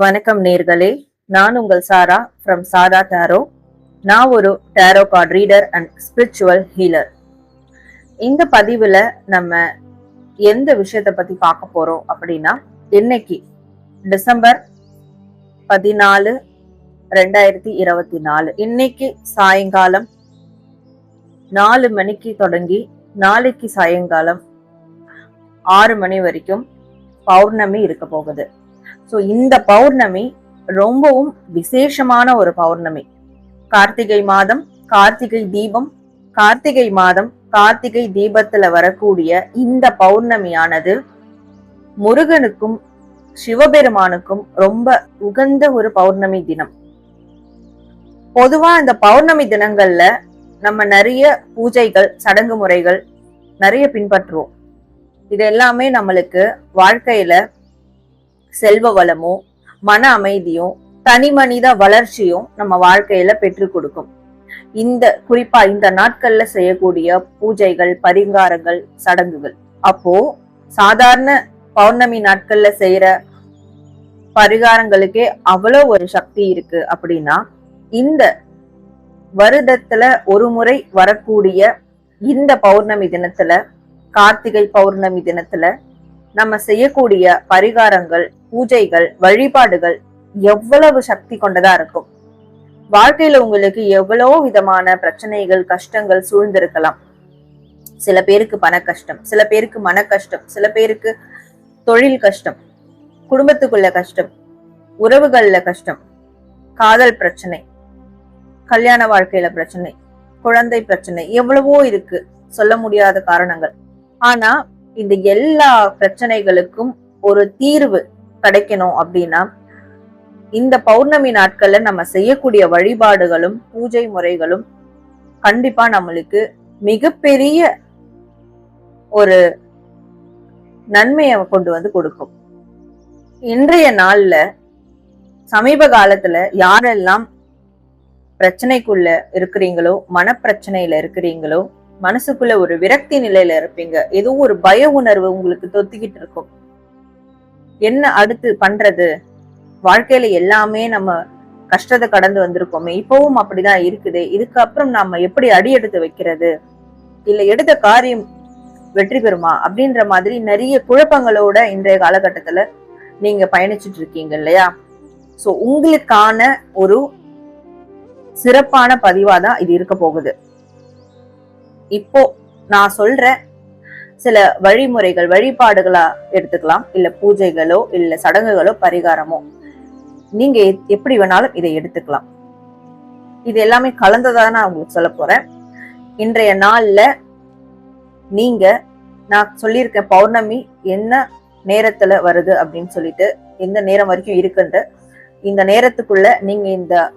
வணக்கம் நேர்களே. நான் உங்கள் சாரா ஃப்ரம் சாரா டேரோ நான் ஒரு tarot card reader and spiritual healer இந்த பதிவில் நம்ம எந்த விஷயத்தை பற்றி பார்க்க போகிறோம் அப்படின்னா இன்னைக்கு டிசம்பர் பதினாலு ரெண்டாயிரத்தி இருபத்தி நாலு. இன்னைக்கு சாயங்காலம் நாலு மணிக்கு தொடங்கி நாளைக்கு சாயங்காலம் ஆறு மணி வரைக்கும் பௌர்ணமி இருக்க போகுது. ஸோ இந்த பௌர்ணமி ரொம்பவும் விசேஷமான ஒரு பௌர்ணமி. கார்த்திகை மாதம் கார்த்திகை தீபம் கார்த்திகை மாதம் கார்த்திகை தீபத்துல வரக்கூடிய இந்த பௌர்ணமியானது முருகனுக்கும் சிவபெருமானுக்கும் ரொம்ப உகந்த ஒரு பௌர்ணமி தினம். பொதுவா இந்த பௌர்ணமி தினங்கள்ல நம்ம நிறைய பூஜைகள் சடங்கு முறைகள் நிறைய பின்பற்றுவோம். இது எல்லாமே நம்மளுக்கு வாழ்க்கையில செல்வ வளமும் மன அமைதியும் தனி மனித வளர்ச்சியும் நம்ம வாழ்க்கையில பெற்று கொடுக்கும். இந்த குறிப்பா இந்த நாட்கள்ல செய்யக்கூடிய பூஜைகள் பரிகாரங்கள் சடங்குகள். அப்போ சாதாரண பௌர்ணமி நாட்கள்ல செய்யற பரிகாரங்களுக்கே அவ்வளோ ஒரு சக்தி இருக்கு அப்படின்னா இந்த வருடத்துல ஒரு முறை வரக்கூடிய இந்த பௌர்ணமி தினத்துல கார்த்திகை பௌர்ணமி தினத்துல நம்ம செய்யக்கூடிய பரிகாரங்கள் பூஜைகள் வழிபாடுகள் எவ்வளவு சக்தி கொண்டதா இருக்கும். வாழ்க்கையில உங்களுக்கு எவ்வளவு விதமான பிரச்சனைகள் கஷ்டங்கள் சூழ்ந்திருக்கலாம். சில பேருக்கு பண கஷ்டம் சில பேருக்கு மன கஷ்டம் சில பேருக்கு தொழில் கஷ்டம் குடும்பத்துக்குள்ள கஷ்டம் உறவுகள்ல கஷ்டம் காதல் பிரச்சனை கல்யாண வாழ்க்கையில பிரச்சனை குழந்தை பிரச்சனை எவ்வளவோ இருக்கு. சொல்ல முடியாத காரணங்கள். ஆனா இந்த எல்லா பிரச்சனைகளுக்கும் ஒரு தீர்வு கிடைக்கணும் அப்படின்னா இந்த பௌர்ணமி நாட்கள்ல நம்ம செய்யக்கூடிய வழிபாடுகளும் பூஜை முறைகளும் கண்டிப்பா நம்மளுக்கு மிகப்பெரிய ஒரு நன்மையை கொண்டு வந்து கொடுக்கும். இன்றைய நாள்ல சமீப காலத்துல யாரெல்லாம் பிரச்சனைக்குள்ள இருக்கிறீங்களோ மனப்பிரச்சனையில இருக்கிறீங்களோ மனசுக்குள்ள ஒரு விரக்தி நிலையில இருப்பீங்க. ஏதோ ஒரு பய உணர்வு உங்களுக்கு தொத்திக்கிட்டு இருக்கும். என்ன அடுத்து பண்றது? வாழ்க்கையில எல்லாமே நம்ம கஷ்டத்தை கடந்து வந்திருக்கோமே. இப்பவும் அப்படிதான் இருக்குது. இதுக்கப்புறம் நாம எப்படி அடி எடுத்து வைக்கிறது? இல்ல எடுத்த காரியம் வெற்றி பெறுமா? அப்படின்ற மாதிரி நிறைய குழப்பங்களோட இன்றைய காலகட்டத்துல நீங்க பயணிச்சுட்டு இருக்கீங்க இல்லையா? சோ உங்களுக்கான ஒரு சிறப்பான பதிவாதான் இது இருக்க போகுது. இப்போ நான் சொல்ற சில வழிமுறைகள் வழிபாடுகளா எடுத்துக்கலாம். இல்ல பூஜைகளோ இல்ல சடங்குகளோ பரிகாரமோ. நீங்க எப்படி வேணாலும் இதை எடுத்துக்கலாம். இது எல்லாமே கலந்ததா நான் உங்களுக்கு சொல்ல போறேன். இன்றைய நாள்ல நீங்க நான் சொல்லியிருக்க பௌர்ணமி என்ன நேரத்துல வருது அப்படின்னு சொல்லிட்டு எந்த நேரம் வரைக்கும் இருக்குன்ற இந்த நேரத்துக்குள்ள நீங்க இந்த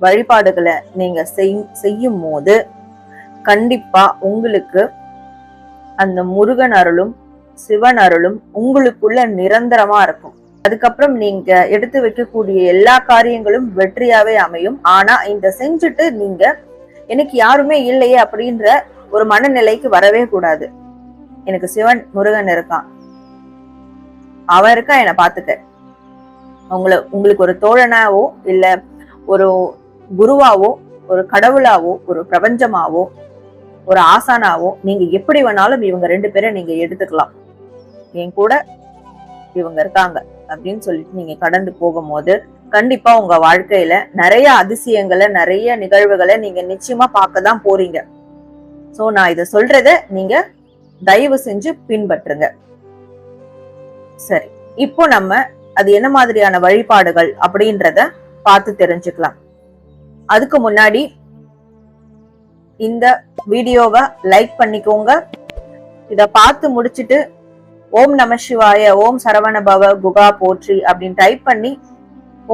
வழிபாடுகளை நீங்க செய்- செய்யும் போது கண்டிப்பா உங்களுக்கு அந்த முருகன் அருளும் சிவன் அருளும் உங்களுக்குள்ள நிரந்தரமா இருக்கும். அதுக்கப்புறம் நீங்க எடுத்து வைக்கக்கூடிய எல்லா காரியங்களும் வெற்றியாவே அமையும். ஆனா இந்த செஞ்சுட்டு நீங்க எனக்கு யாருமே இல்லையே அப்படின்ற ஒரு மனநிலைக்கு வரவே கூடாது. எனக்கு சிவன் முருகன் இருக்கான். அவன் இருக்கான் என்னை பாத்துக்க உங்களை உங்களுக்கு ஒரு தோழனாவோ இல்ல ஒரு குருவாவோ ஒரு கடவுளாவோ ஒரு பிரபஞ்சமாவோ ஒரு ஆசானாவோ நீங்க எப்படி வேணாலும் இவங்க ரெண்டு பேரை நீங்க எடுத்துக்கலாம். என் கூட இவங்க இருக்காங்க அப்படின்னு சொல்லிட்டு நீங்க கடந்து போகும்போது கண்டிப்பா உங்க வாழ்க்கையில நிறைய அதிசயங்களை நிறைய நிகழ்வுகளை நீங்க நிச்சயமா பார்க்க தான் போறீங்க. சோ நான் இதை சொல்றத நீங்க தயவு செஞ்சு பின்பற்றுங்க. சரி இப்போ நம்ம அது என்ன மாதிரியான வழிபாடுகள் அப்படின்றத பார்த்து தெரிஞ்சுக்கலாம். அதுக்கு முன்னாடி இந்த வீடியோவை லைக் பண்ணிக்கோங்க. இத பார்த்து முடிச்சிட்டு ஓம் நம சிவாய ஓம் சரவண பவ குகா போற்றி அப்படின்னு டைப் பண்ணி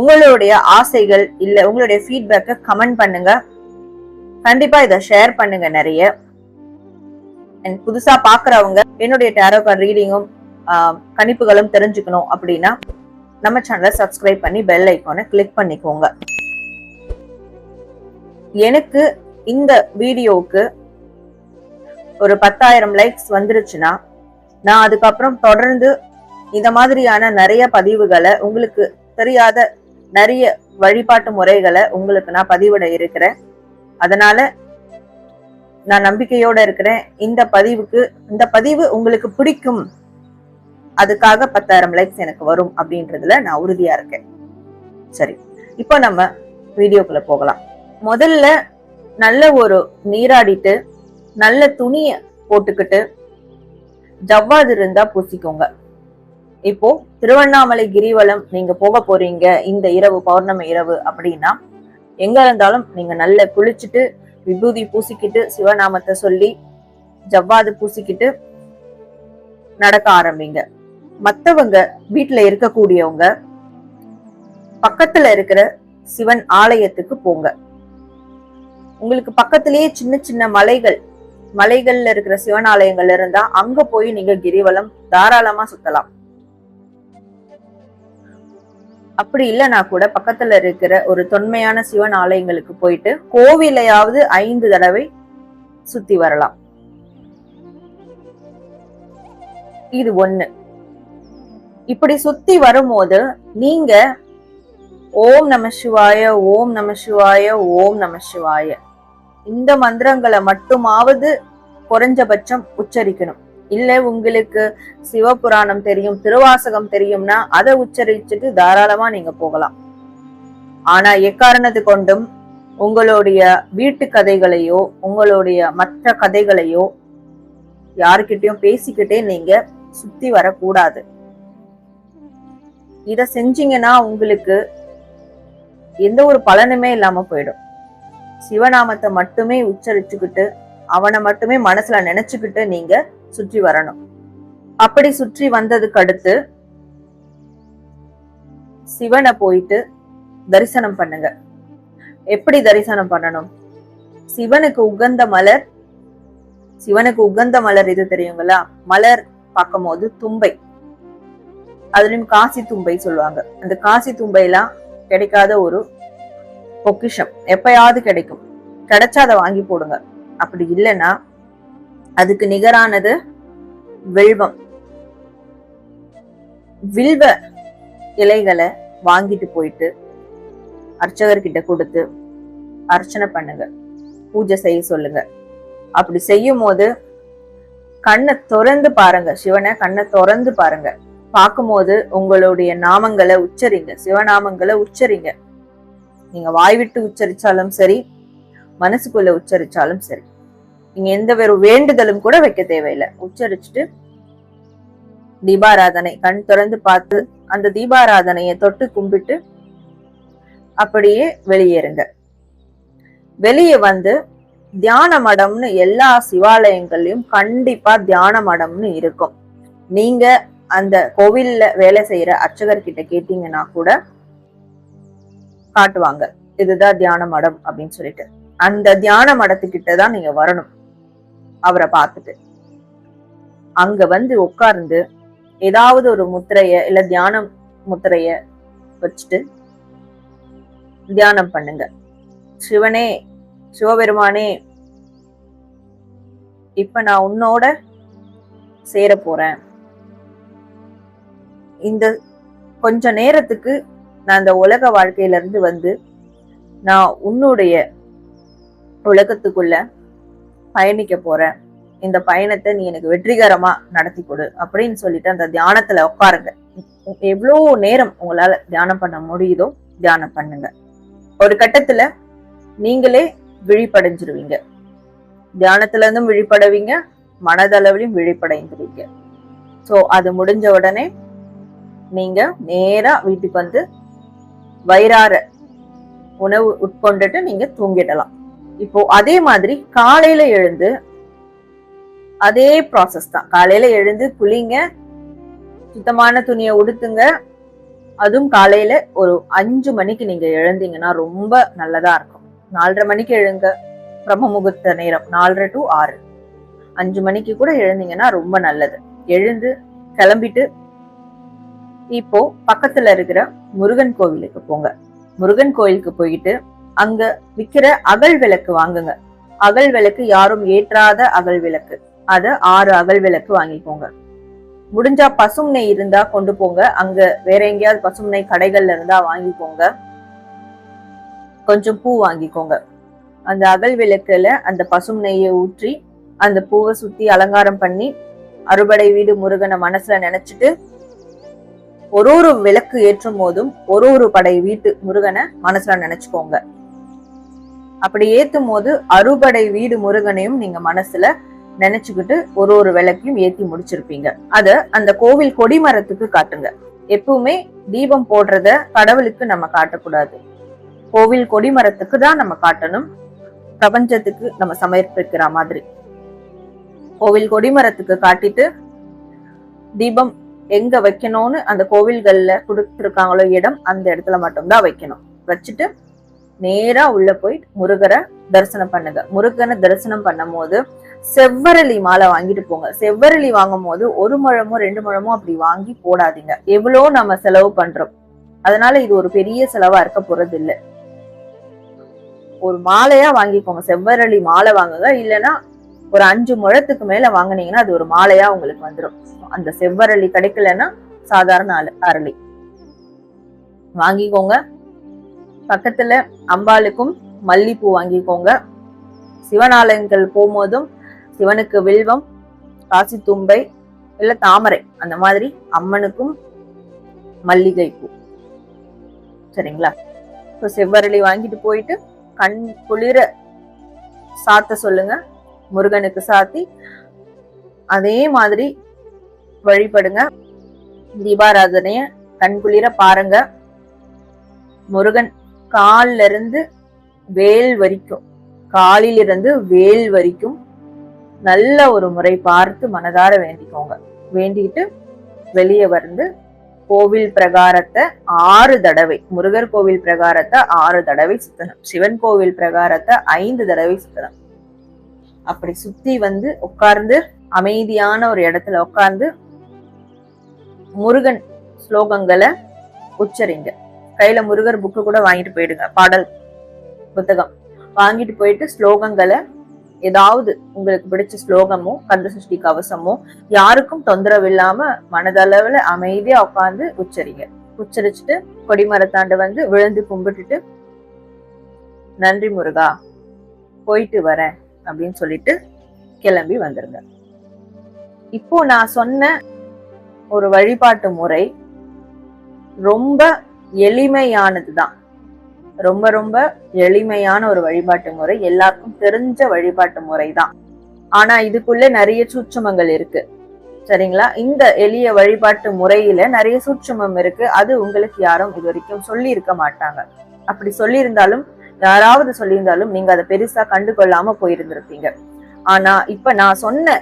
உங்களுடைய ஆசைகள் இல்ல உங்களுடைய ஃபீட்பேக்கை கமெண்ட் பண்ணுங்க. கண்டிப்பா இதை ஷேர் பண்ணுங்க நிறைய. புதுசா பாக்குறவங்க என்னுடைய டேரோ கார்டு ரீடிங்கும் கணிப்புகளும் தெரிஞ்சுக்கணும் அப்படின்னா நம்ம சேனலை சப்ஸ்கிரைப் பண்ணி பெல் ஐக்கானை கிளிக் பண்ணிக்கோங்க. எனக்கு இந்த வீடியோவுக்கு ஒரு பத்தாயிரம் லைக்ஸ் வந்துருச்சுன்னா நான் அதுக்கப்புறம் தொடர்ந்து இந்த மாதிரியான நிறைய பதிவுகளை உங்களுக்கு தெரியாத நிறைய வழிபாட்டு முறைகளை உங்களுக்கு நான் பதிவிட இருக்கிறேன். அதனால நான் நம்பிக்கையோட இருக்கிறேன். இந்த பதிவுக்கு இந்த பதிவு உங்களுக்கு பிடிக்கும். அதுக்காக பத்தாயிரம் லைக்ஸ் எனக்கு வரும் அப்படின்றதுல நான் உறுதியா இருக்கேன். சரி இப்போ நம்ம வீடியோக்குள்ள போகலாம். முதல்ல நல்ல ஒரு நீராடிட்டு நல்ல துணிய போட்டுக்கிட்டு ஜவ்வாது இருந்தா பூசிக்கோங்க. இப்போ திருவண்ணாமலை கிரிவலம் நீங்க போக போறீங்க இந்த இரவு பௌர்ணமி இரவு அப்படின்னா எங்க இருந்தாலும் நீங்க நல்ல குளிச்சுட்டு விபூதி பூசிக்கிட்டு சிவநாமத்தை சொல்லி ஜவ்வாது பூசிக்கிட்டு நடக்க ஆரம்பிங்க. மற்றவங்க வீட்டுல இருக்கக்கூடியவங்க பக்கத்துல இருக்கிற சிவன் ஆலயத்துக்கு போங்க. உங்களுக்கு பக்கத்திலேயே சின்ன சின்ன மலைகள் மலைகள்ல இருக்கிற சிவனாலயங்கள் இருந்தா அங்க போய் நீங்க கிரிவலம் தாராளமா சுத்தலாம். அப்படி இல்லைன்னா கூட பக்கத்துல இருக்கிற ஒரு தொன்மையான சிவன் ஆலயங்களுக்கு போயிட்டு கோவிலையாவது ஐந்து தடவை சுத்தி வரலாம். இது ஒண்ணு. இப்படி சுத்தி வரும்போது நீங்க ஓம் நம சிவாய ஓம் நம சிவாய ஓம் நம சிவாய. இந்த மந்திரங்களை மட்டுமாவது குறைஞ்சபட்சம் உச்சரிக்கணும். இல்ல உங்களுக்கு சிவபுராணம் தெரியும் திருவாசகம் தெரியும்னா அதை உச்சரிச்சுட்டு தாராளமா நீங்க போகலாம். ஆனா எக்காரணத்து கொண்டும் உங்களுடைய வீட்டு கதைகளையோ உங்களுடைய மற்ற கதைகளையோ யாருக்கிட்டையும் பேசிக்கிட்டே நீங்க சுத்தி வரக்கூடாது. இத செஞ்சீங்கன்னா உங்களுக்கு எந்த ஒரு பலனுமே இல்லாம போயிடும். சிவநாமத்தை மட்டுமே உச்சரிச்சுக்கிட்டு அவனை மட்டுமே மனசுல நினைச்சுக்கிட்டு நீங்க சுற்றி வரணும். அப்படி சுற்றி வந்ததுக்கு அடுத்து சிவனை போயிட்டு தரிசனம் பண்ணுங்க. எப்படி தரிசனம் பண்ணணும்? சிவனுக்கு உகந்த மலர் சிவனுக்கு உகந்த மலர் இது தெரியுங்களா? மலர் பார்க்கும் போது தும்பை. அதுலயும் காசி தும்பை சொல்லுவாங்க. அந்த காசி தும்பை எல்லாம் கிடைக்காத ஒரு பொக்கிஷம். எப்பயாவது கிடைக்கும். கிடைச்சா அதை வாங்கி போடுங்க. அப்படி இல்லைன்னா அதுக்கு நிகரானது வில்வம். வில்வ இலைகளை வாங்கிட்டு போயிட்டு அர்ச்சகர்கிட்ட கொடுத்து அர்ச்சனை பண்ணுங்க. பூஜை செய்ய சொல்லுங்க. அப்படி செய்யும் போது கண்ணை திறந்து பாருங்க. சிவனை கண்ணை திறந்து பாருங்க. பார்க்கும்போது உங்களுடைய நாமங்களை உச்சரிங்க. சிவநாமங்களை உச்சரிங்க. நீங்க வாய் விட்டு உச்சரிச்சாலும் சரி மனசுக்குள்ள உச்சரிச்சாலும் சரி. நீங்க எந்த ஒரு வேண்டுதலும் கூட வைக்க தேவையில்லை. உச்சரிச்சுட்டு தீபாராதனை கண் திறந்து பார்த்து அந்த தீபாராதனையை தொட்டு கும்பிட்டு அப்படியே வெளியேறுங்க. வெளியே வந்து தியான மடம்னு எல்லா சிவாலயங்கள்லயும் கண்டிப்பா தியான மடம்னு இருக்கும். நீங்க அந்த கோவில்ல வேலை செய்யற அர்ச்சகர்கிட்ட கேட்டீங்கன்னா கூட காட்டுவாங்க. இதுதான் தியான மடம் அப்படின்னு சொல்லிட்டு. அந்த தியான மடத்துக்கிட்ட தான் நீங்க வரணும். அவரை பார்த்துட்டு. அங்க வந்து உட்கார்ந்து ஏதாவது ஒரு முத்திரைய இல்ல தியான முத்திரைய வச்சுட்டு தியானம் பண்ணுங்க. சிவனே சிவபெருமானே இப்ப நான் உன்னோட சேர போறேன். இந்த கொஞ்ச நேரத்துக்கு நான் இந்த உலக வாழ்க்கையில இருந்து வந்து நான் உன்னுடைய உலகத்துக்குள்ள பயணிக்க போறேன். இந்த பயணத்தை நீ எனக்கு வெற்றிகரமா நடத்தி கொடு அப்படின்னு சொல்லிட்டு அந்த தியானத்துல உட்காருங்க. எவ்வளோ நேரம் உங்களால தியானம் பண்ண முடியுதோ தியானம் பண்ணுங்க. ஒரு கட்டத்துல நீங்களே விழிப்படைஞ்சிருவீங்க. தியானத்துல இருந்தும் விழிப்படைவீங்க மனதளவிலையும் விழிப்படைந்துருவீங்க. ஸோ அது முடிஞ்ச உடனே நீங்க நேரா வீட்டுக்கு வந்து வயிறார உணவு உட்கொண்டுட்டு நீங்க தூங்கிடலாம். இப்போ அதே மாதிரி காலையில எழுந்து அதே ப்ராசஸ் தான். காலையில எழுந்து குளிங்க சுத்தமான துணியை உடுத்துங்க. அதுவும் காலையில ஒரு அஞ்சு மணிக்கு நீங்க எழுந்தீங்கன்னா ரொம்ப நல்லதா இருக்கும். நாலரை மணிக்கு எழுங்க. பிரம்ம முகூர்த்த நேரம் நாலரை டு ஆறு. அஞ்சு மணிக்கு கூட எழுந்தீங்கன்னா ரொம்ப நல்லது. எழுந்து கிளம்பிட்டு இப்போ பக்கத்துல இருக்கிற முருகன் கோவிலுக்கு போங்க. முருகன் கோயிலுக்கு போயிட்டு அங்க விக்கிற அகல் விளக்கு வாங்குங்க. அகல் விளக்கு யாரும் ஏற்றாத அகல் விளக்கு. அத ஆறு அகல் விளக்கு வாங்கிக்கோங்க முடிஞ்சா பசும் நெய் இருந்தா கொண்டு போங்க. அங்க வேற எங்கேயாவது பசும் நெய் கடைகள்ல இருந்தா வாங்கிக்கோங்க கொஞ்சம் பூ வாங்கிக்கோங்க. அந்த அகல் விளக்குல அந்த பசும் நெய்யை ஊற்றி அந்த பூவை சுத்தி அலங்காரம் பண்ணி அறுபடை வீடு முருகனை மனசுல நினைச்சிட்டு ஒரு ஒரு விளக்கு ஏற்றும் போதும் ஒரு ஒரு படை வீட்டு முருகனை மனசுல நினைச்சுக்கோங்க. அப்படி ஏத்தும் போது அறுபடை வீடு முருகனையும் நீங்க மனசுல நினைச்சுக்கிட்டு ஒரு ஒரு விளக்கையும் ஏத்தி முடிச்சிருப்பீங்க. அத அந்த கோவில் கொடிமரத்துக்கு காட்டுங்க. எப்பவுமே தீபம் போடுறத கடவுளுக்கு நம்ம காட்டக்கூடாது. கோவில் கொடிமரத்துக்கு தான் நம்ம காட்டணும். பிரபஞ்சத்துக்கு நம்ம சமர்ப்பிக்கிற மாதிரி. கோவில் கொடிமரத்துக்கு காட்டிட்டு தீபம் எங்க வைக்கணும்னு அந்த கோவில்கள்ல கொடுத்துருக்காங்களோ இடம் அந்த இடத்துல மட்டும்தான் வைக்கணும். வச்சுட்டு நேரா உள்ள போய் முருகரை தரிசனம் பண்ணுங்க. முருகனை தரிசனம் பண்ணும் போது செவ்வரளி மாலை வாங்கிட்டு போங்க. செவ்வரளி வாங்கும் போது ஒரு முழமோ ரெண்டு முழமோ அப்படி வாங்கி போடாதீங்க. எவ்வளோ நம்ம செலவு பண்றோம். அதனால இது ஒரு பெரிய செலவா இருக்க போறது இல்லை. ஒரு மாலையா வாங்கிக்கோங்க. செவ்வரளி மாலை வாங்குங்க. இல்லைன்னா ஒரு அஞ்சு முழத்துக்கு மேல வாங்குனீங்கன்னா அது ஒரு மாலையா உங்களுக்கு வந்துடும் அந்த செவ்வரளி கிடைக்கலன்னா சாதாரண அரளி. வாங்கிக்கோங்க. பக்கத்துல அம்பாளுக்கும் மல்லிப்பூ வாங்கிக்கோங்க. சிவனாலயங்கள் போகும்போதும் சிவனுக்கு வில்வம் காசி தும்பை இல்ல தாமரை அந்த மாதிரி அம்மனுக்கும் மல்லிகை பூ. சரிங்களா? இப்போ செவ்வரளி வாங்கிட்டு போயிட்டு கண் குளிர சாத்த சொல்லுங்க. முருகனுக்கு சாத்தி அதே மாதிரி வழிபடுங்க. தீபாராதனைய கண்குளிர பாருங்க. முருகன் கால்ல இருந்து வேல் வரைக்கும். காலிலிருந்து வேல் வரைக்கும். நல்ல ஒரு முறை பார்த்து மனதார வேண்டிக்கோங்க. வேண்டிக்கிட்டு வெளியே வந்து கோவில் பிரகாரத்தை ஆறு தடவை முருகர் கோவில் பிரகாரத்தை ஆறு தடவை சுத்தணும். சிவன் கோவில் பிரகாரத்தை ஐந்து தடவை சுத்தணும். அப்படி சுத்தி வந்து உட்கார்ந்து அமைதியான ஒரு இடத்துல உட்கார்ந்து முருகன் ஸ்லோகங்களை உச்சரிங்க. கையில முருகர் புக்கு கூட வாங்கிட்டு போயிடுங்க பாடல் புத்தகம். வாங்கிட்டு போயிட்டு ஸ்லோகங்களை ஏதாவது உங்களுக்கு பிடிச்ச ஸ்லோகமோ கந்த சஷ்டி கவசமோ யாருக்கும் தொந்தரவு இல்லாம மனதளவுல அமைதியா உட்காந்து உச்சரிங்க. உச்சரிச்சுட்டு கொடிமரத்தாண்டு வந்து விழுந்து கும்பிட்டுட்டு நன்றி முருகா போயிட்டு வரேன். அப்படின்னு சொல்லிட்டு கிளம்பி வந்துருங்க. இப்போ நான் சொன்ன ஒரு வழிபாட்டு முறை ரொம்ப எளிமையானதுதான். ரொம்ப ரொம்ப எளிமையான ஒரு வழிபாட்டு முறை. எல்லாருக்கும் தெரிஞ்ச வழிபாட்டு முறை தான் ஆனா இதுக்குள்ள நிறைய சூட்சமங்கள் இருக்கு. சரிங்களா? இந்த எளிய வழிபாட்டு முறையில நிறைய சூட்சமம் இருக்கு. அது உங்களுக்கு யாரும் இது வரைக்கும் சொல்லி இருக்க மாட்டாங்க. அப்படி சொல்லியிருந்தாலும் யாராவது சொல்லியிருந்தாலும் நீங்க அதை பெருசா கண்டு கொள்ளாம போயிருந்திருப்பீங்க. ஆனா இப்ப நான் சொன்ன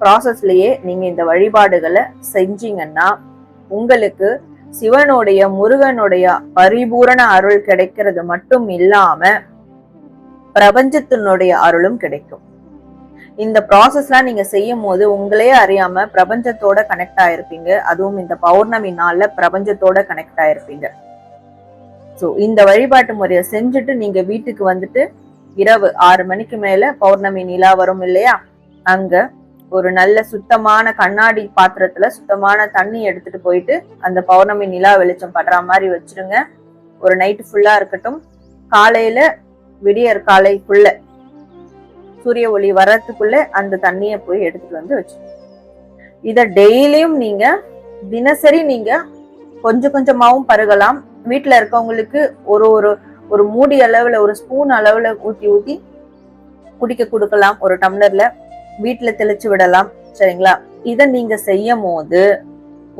ப்ராசஸ்லயே நீங்க இந்த வழிபாடுகளை செஞ்சீங்கன்னா உங்களுக்கு சிவனுடைய முருகனுடைய பரிபூரண அருள் கிடைக்கிறது மட்டும் இல்லாம பிரபஞ்சத்தினுடைய அருளும் கிடைக்கும். இந்த ப்ராசஸ்லாம் நீங்க செய்யும் போது உங்களே அறியாம பிரபஞ்சத்தோட கனெக்ட் ஆயிருப்பீங்க. அதுவும் இந்த பௌர்ணமி நாள்ல பிரபஞ்சத்தோட கனெக்ட் ஆயிருப்பீங்க. ஸோ இந்த வழிபாட்டு முறையை செஞ்சுட்டு நீங்க வீட்டுக்கு வந்துட்டு இரவு ஆறு மணிக்கு மேல பௌர்ணமி நிலா வரும் இல்லையா? அங்க ஒரு நல்ல சுத்தமான கண்ணாடி பாத்திரத்துல சுத்தமான தண்ணி எடுத்துட்டு போயிட்டு அந்த பௌர்ணமி நிலா வெளிச்சம் படுற மாதிரி வச்சிருங்க. ஒரு நைட்டு ஃபுல்லா இருக்கட்டும். காலையில விடியற் காலைக்குள்ள சூரிய ஒளி வர்றதுக்குள்ள அந்த தண்ணியை போய் எடுத்துட்டு வந்து வச்சு இதை டெய்லியும் நீங்க தினசரி நீங்க கொஞ்சம் கொஞ்சமாவும் பருகலாம். வீட்டில் இருக்கவங்களுக்கு ஒரு ஒரு ஒரு மூடி அளவில் ஒரு ஸ்பூன் அளவில் ஊற்றி ஊற்றி குடிக்க கொடுக்கலாம். ஒரு டம்ளரில் வீட்டில் தெளிச்சு விடலாம். சரிங்களா? இதை நீங்கள் செய்யும் போது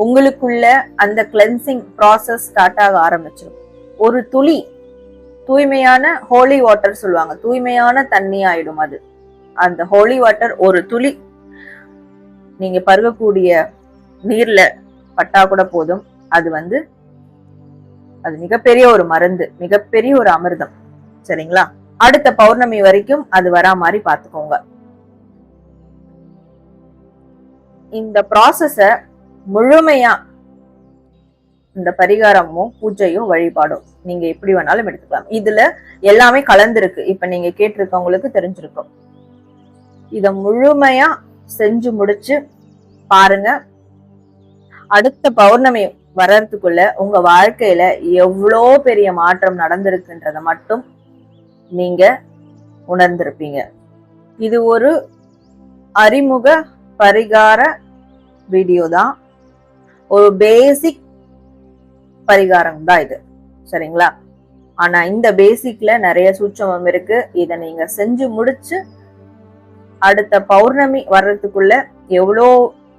உங்களுக்குள்ள அந்த கிளென்சிங் ப்ராசஸ் ஸ்டார்ட் ஆக ஆரம்பிச்சிடும் ஒரு துளி தூய்மையான ஹோலி வாட்டர் சொல்லுவாங்க. தூய்மையான தண்ணி ஆயிடும் அது. அந்த ஹோலி வாட்டர் ஒரு துளி. நீங்க பருகக்கூடிய நீர்ல பட்டா கூட போதும். அது வந்து அது மிகப்பெரிய ஒரு மருந்து மிகப்பெரிய ஒரு அமிர்தம். சரிங்களா? அடுத்த பௌர்ணமி வரைக்கும் அது வரா மாதிரி பார்த்துக்கோங்க இந்த ப்ராசஸ முழுமையா இந்த பரிகாரமும் பூஜையும் வழிபாடும் நீங்க எப்படி வேணாலும் எடுத்துக்கலாம். இதுல எல்லாமே கலந்துருக்கு. இப்ப நீங்க கேட்டிருக்கவங்களுக்கு தெரிஞ்சிருக்கும். இத முழுமையா செஞ்சு முடிச்சு பாருங்க. அடுத்த பௌர்ணமி வர்றதுக்குள்ள உங்க வாழ்க்கையில எவ்வளோ பெரிய மாற்றம் நடந்திருக்குன்றத மட்டும் நீங்க உணர்ந்திருப்பீங்க. இது ஒரு அறிமுக பரிகார வீடியோ தான். ஒரு பேசிக் பரிகாரம் தான் இது. சரிங்களா? ஆனா இந்த பேசிக்ல நிறைய சூட்சமம் இருக்கு. இதை நீங்க செஞ்சு முடிச்சு அடுத்த பௌர்ணமி வர்றதுக்குள்ள எவ்வளோ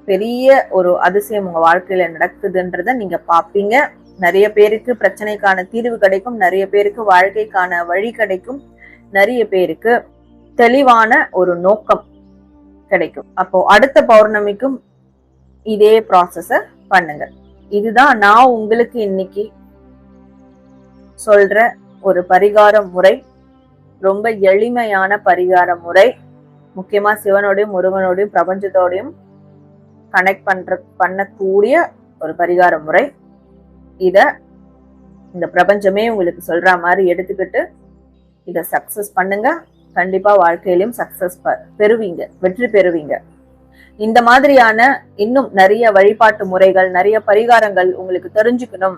பெரிய ஒரு அதிசயம் உங்க வாழ்க்கையில நடக்குதுன்றத நீங்க பாப்பீங்க. நிறைய பேருக்கு பிரச்சனைக்கான தீர்வு கிடைக்கும். நிறைய பேருக்கு வாழ்க்கைக்கான வழி கிடைக்கும். நிறைய பேருக்கு தெளிவான ஒரு நோக்கம் கிடைக்கும். அப்போ அடுத்த பௌர்ணமிக்கும் இதே ப்ராசஸ பண்ணுங்க. இதுதான் நான் உங்களுக்கு இன்னைக்கு சொல்ற ஒரு பரிகார முறை. ரொம்ப எளிமையான பரிகார முறை. முக்கியமா சிவனோடையும் முருகனோடையும் பிரபஞ்சத்தோடையும் கனெக்ட் பண்ற பண்ணக்கூடிய ஒரு பரிகார முறை. இத இந்த பிரபஞ்சமே உங்களுக்கு சொல்ற மாதிரி எடுத்துக்கிட்டு இத சக்சஸ் பண்ணுங்க. கண்டிப்பா வாழ்க்கையிலும் சக்சஸ் பெறுவீங்க. வெற்றி பெறுவீங்க. இந்த மாதிரியான இன்னும் நிறைய வழிபாட்டு முறைகள் நிறைய பரிகாரங்கள் உங்களுக்கு தெரிஞ்சுக்கணும்.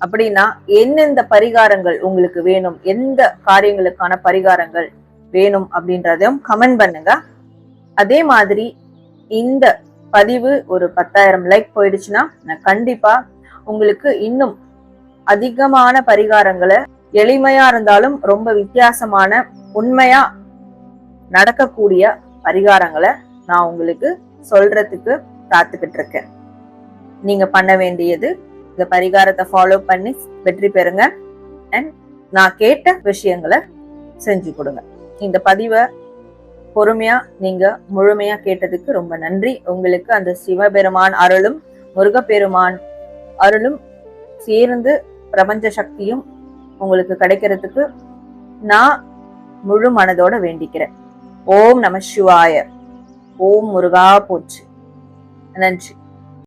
அப்படின்னா எந்தெந்த பரிகாரங்கள் உங்களுக்கு வேணும்? எந்த காரியங்களுக்கான பரிகாரங்கள் வேணும் அப்படின்றதையும் கமெண்ட் பண்ணுங்க. அதே மாதிரி இந்த பதிவு ஒரு பத்தாயிரம் லைக் போயிடுச்சுன்னா நான் கண்டிப்பா உங்களுக்கு இன்னும் அதிகமான பரிகாரங்களை எளிமையா இருந்தாலும் ரொம்ப வித்தியாசமான உண்மையா நடக்கக்கூடிய பரிகாரங்களை நான் உங்களுக்கு சொல்றதுக்கு காத்துக்கிட்டு இருக்கேன். நீங்க பண்ண வேண்டியது இந்த பரிகாரத்தை ஃபாலோ பண்ணி வெற்றி பெறுங்க. அண்ட் நான் கேட்ட விஷயங்களை செஞ்சு கொடுங்க. இந்த பதிவை பொறுமையா நீங்க முழுமையா கேட்டதுக்கு ரொம்ப நன்றி. உங்களுக்கு அந்த சிவபெருமான் அருளும் முருகப்பெருமான் அருளும் சேர்ந்து பிரபஞ்ச சக்தியும் உங்களுக்கு கிடைக்கிறதுக்கு நான் முழு மனதோட வேண்டிக்கிறேன். ஓம் நம சிவாய. ஓம் முருகா போச்சு. நன்றி.